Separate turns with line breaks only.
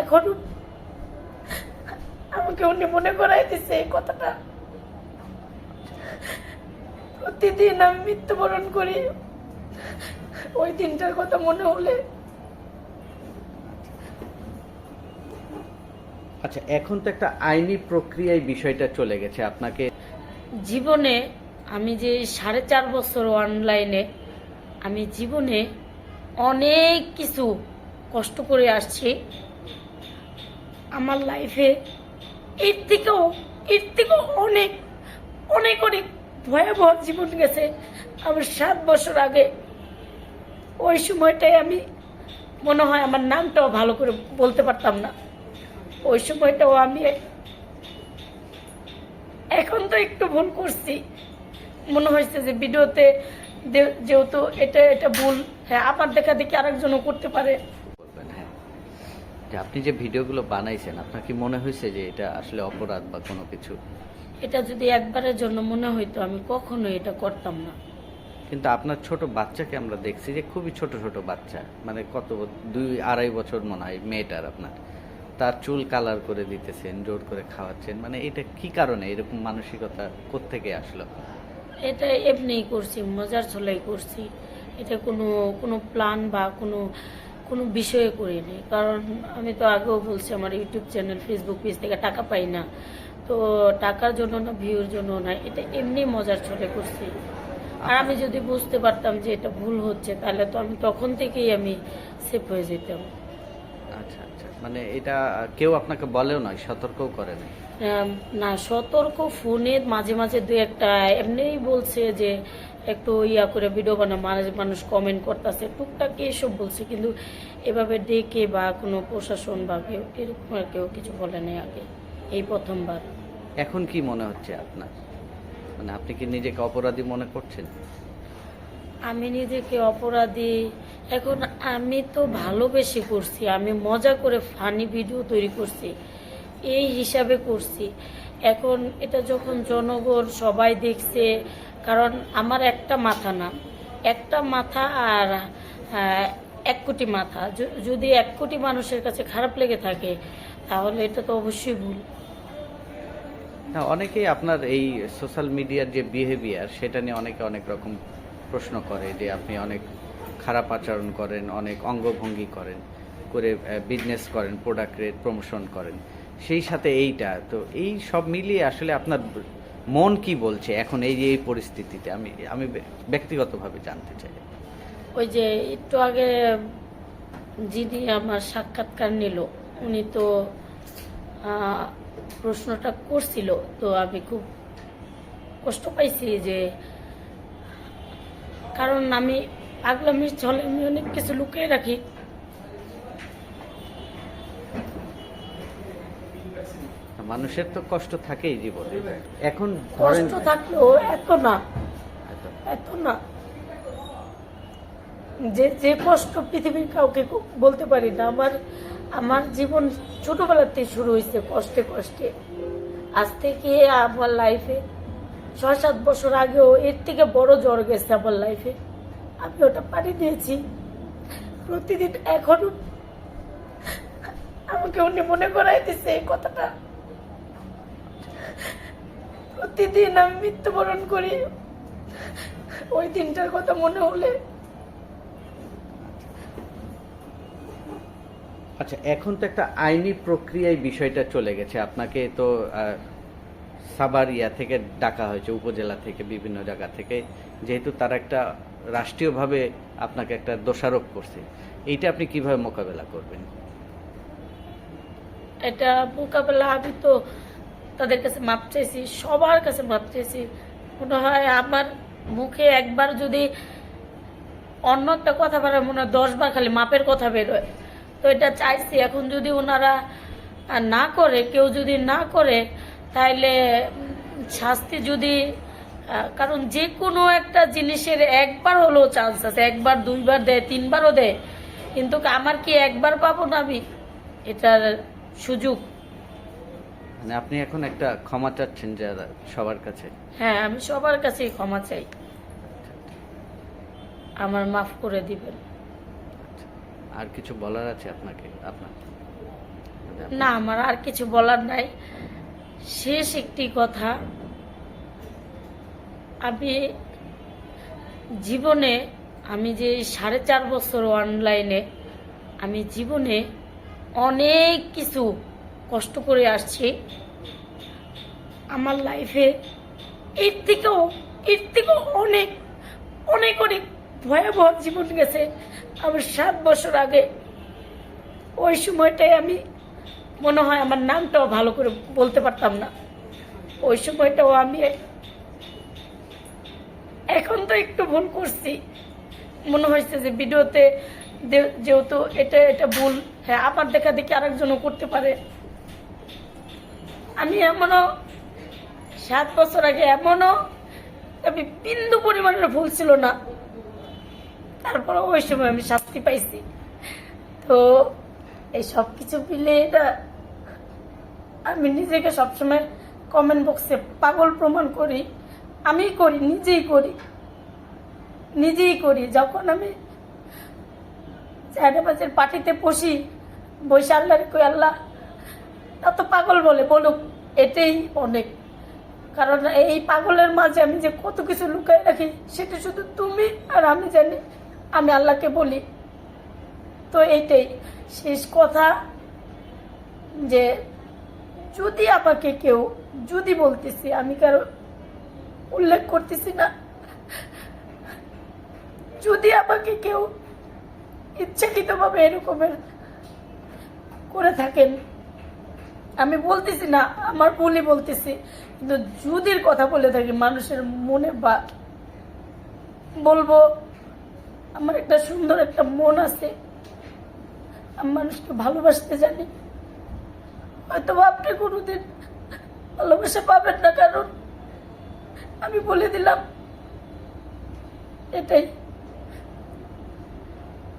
এখনও আমাকে উনি মনে করাই দিছে এই কথাটা। প্রতিদিন আমি মৃত্যুবরণ করি। ওই দিনটার কথা মনে হলে।
আচ্ছা এখন তো একটা আইনি প্রক্রিয়ায় বিষয়টা চলে গেছে আপনাকে।
জীবনে আমি যে সাড়ে চার বছর অনলাইনে আমি জীবনে অনেক কিছু কষ্ট করে আসছি। আমার লাইফে এর থেকেও এর থেকেও অনেক অনেক অনেক ভয়াবহ জীবন গেছে। আমার সাত বছর আগে ওই সময়টাই আমি মনে হয় আমার নামটাও ভালো করে বলতে পারতাম না। ওই সময়টাও আমি এখন তো একটু ভুল করছি। মনে হয়েছে যে ভিডিওতে যেহেতু এটা এটা ভুল হ্যাঁ আমার দেখা দেখি আরেকজনও করতে পারে।
যে আপনি যে ভিডিওগুলো বানাইছেন আপনার কি মনে হয়েছে যে এটা আসলে অপরাধ বা কোনো কিছু?
এটা যদি একবারের জন্য মনে হইতো আমি কখনো এটা করতাম না।
কিন্তু আপনার ছোট বাচ্চাকে আমরা দেখছি যে খুবই ছোট ছোট বাচ্চা। মানে কত দুই আড়াই বছর মনে হয় মেয়েটার আপনার। তার চুল কালার করে দিতেছেন জোর করে খাওয়াচ্ছেন। মানে এটা কি কারণে? এরকম মানসিকতা কোত্থেকে আসলো?
এটা এমনিই করছি মজার ছলাই করছি। এটা কোনো কোনো প্ল্যান বা কোনো কোনো বিষয়ে করিনি। কারণ আমি তো আগেও বলছি আমার ইউটিউব চ্যানেল ফেসবুক পেজ থেকে টাকা পাই না। তো টাকার জন্য না ভিউর জন্য না এটা এমনি মজার ছলে করছি। আর আমি যদি বুঝতে পারতাম যে এটা ভুল হচ্ছে তাহলে তো আমি তখন থেকেই আমি সেফ হয়ে যেতাম।
আচ্ছা আচ্ছা। মানে এটা কেউ আপনাকে বলেও নয় সতর্কও করে
আম, না সতর্ক ফোনে মাঝে মাঝে দু একটা এমনিই বলছে যে একটু ইয়া করে ভিডিও বানা মানুষ মানুষ কমেন্ট করতেছে টুকটাক এসব বলছে কিন্তু এভাবে ডেকে বা কোনো প্রশাসন বা কেউ এরকম আর কেউ কিছু বলে নাই আগে এই প্রথমবার।
এখন কি মনে হচ্ছে আপনার? মানে আপনি কি নিজেকে অপরাধী মনে করছেন?
আমি নিজেকে অপরাধী এখন আমি তো ভালোবেসে করছি আমি মজা করে ফানি ভিডিও তৈরি করছি এই হিসাবে করছি। এখন এটা যখন জনগণ সবাই দেখছে কারণ আমার একটা মাথা না। একটা মাথা আর এক কোটি মাথা। যদি এক কোটি মানুষের কাছে খারাপ লেগে থাকে, তাহলে এটা তো অবশ্যই ভুল।
না, অনেকেই আপনার এই সোশ্যাল মিডিয়ার যে বিহেভিয়ার সেটা নিয়ে অনেকে অনেক রকম প্রশ্ন করে যে আপনি অনেক খারাপ আচরণ করেন, অনেক অঙ্গভঙ্গি করেন, করে বিজনেস করেন প্রোডাক্ট রেট প্রমোশন করেন। সেই সাথে এইটা, তো এই সব মিলিয়ে আসলে আপনার মন কি বলছে এখন এই এই পরিস্থিতিতে? আমি আমি ব্যক্তিগতভাবে জানতে চাই।
ওই যে একটু আগে যিনি আমার সাক্ষাৎকার নিল, উনি তো প্রশ্নটা করছিল, তো আমি খুব কষ্ট পাইছি যে, কারণ আমি পাগলামির ছলে আমি অনেক কিছু লুকিয়ে রাখি।
মানুষের তো কষ্ট থাকেই জীবনে। এখন
কষ্ট থাকলেও এত না।
এত-
না। যে যে কষ্ট পৃথিবীর কাউকে বলতে পারি না আমার আমার জীবন ছোটবেলাতে শুরু হয়েছে কষ্টে কষ্টে। আজ থেকে আমার লাইফে ছয় সাত বছর আগেও এর থেকে বড় জ্বর গেছে আমার লাইফে আমি ওটা পানি দিয়েছি। প্রতিদিন এখনও আমাকে উনি মনে করাই দিছে এই কথাটা। প্রতিদিন আমি মৃত্যুবরণ করি। ওই দিনটার কথা মনে হলে।
আচ্ছা এখন তো একটা আইনি প্রক্রিয়ায় বিষয়টা চলে গেছে। আপনাকে তো ইয়া থেকে ডাকা হয়েছে উপজেলা থেকে বিভিন্ন জায়গা থেকে। যেহেতু তারা একটা রাষ্ট্রীয়ভাবে আপনাকে একটা দোষারোপ করছে। এইটা আপনি কীভাবে মোকাবেলা করবেন?
এটা মোকাবেলা আমি তো তাদের কাছে মাপ চাইছি সবার কাছে মাপ চাইছি মনে হয় আমার মুখে একবার যদি অন্য একটা কথা বেরোয় মনে হয় দশ বার খালি মাপের কথা বেরোয়। তো এটা চাইছি, এখন যদি ওনারা না করে, কেউ যদি না করে তাহলে শাস্তি যদি কারণ যে কোনো একটা জিনিসের একবার হলেও চান্স আছে। একবার, দুইবার দেয়, তিনবারও দেয়। কিন্তু আমার কি একবার পাবো না আমি? এটার সুযোগ
মানে আপনি এখন একটা ক্ষমা চাচ্ছেন যারা সবার কাছে।
হ্যাঁ আমি সবার কাছেই ক্ষমা চাই। আমার মাফ করে দিবেন।
আর কিছু বলার আছে আপনাকে আপনার?
না আমার আর কিছু বলার নাই। শেষ একটি কথা। আমি জীবনে আমি যে সাড়ে চার বছর অনলাইনে আমি জীবনে অনেক কিছু কষ্ট করে আসছি। আমার লাইফে এর থেকেও এর থেকেও অনেক অনেক অনেক ভয়াবহ জীবন গেছে। আমার সাত বছর আগে ওই সময়টায় আমি, মনে হয় আমার নামটাও ভালো করে বলতে পারতাম না। ওই সময়টাও আমি এখন তো একটু ভুল করছি। মনে হয়েছে যে ভিডিওতে যেহেতু এটা এটা ভুল হ্যাঁ আবার দেখা দেখি আরেকজনও করতে পারে। আমি এমনও সাত বছর আগে এমনও আমি বিন্দু পরিমাণের ভুল ছিল না। তারপরে ওই সময় আমি শাস্তি পাইছি। তো এই সব কিছু মিলে এটা আমি নিজেকে সবসময় কমেন্ট বক্সে পাগল প্রমাণ করি। আমি করি, নিজেই করি। নিজেই করি। যখন আমি চারটে পার্টিতে বসি, বসে আল্লাহ কই আল্লাহ তা তো পাগল বলে, বলুক, এটাই অনেক। কারণ এই পাগলের মাঝে আমি যে কত কিছু লুকাই রাখি, সেটা শুধু তুমি আর আমি জানি, আমি আল্লাহকে বলি। তো এইটাই। শেষ কথা যে, যদি আমাকে কেউ, যদি বলতেছি, আমি কারও উল্লেখ করতেছি না, যদি আমাকে কেউ ইচ্ছাকৃতভাবে এরকমের করে থাকেন আমি বলতেছি না, আমার ভুলই বলতেছি। কিন্তু যুদির কথা বলে থাকি, মানুষের মনে বা বলব, আমার একটা সুন্দর একটা মন আছে। আমি মানুষকে ভালোবাসতে জানি। হয়তো আপনি কোনোদিন ভালোবাসা পাবেন না, কারণ আমি বলে দিলাম, এটাই।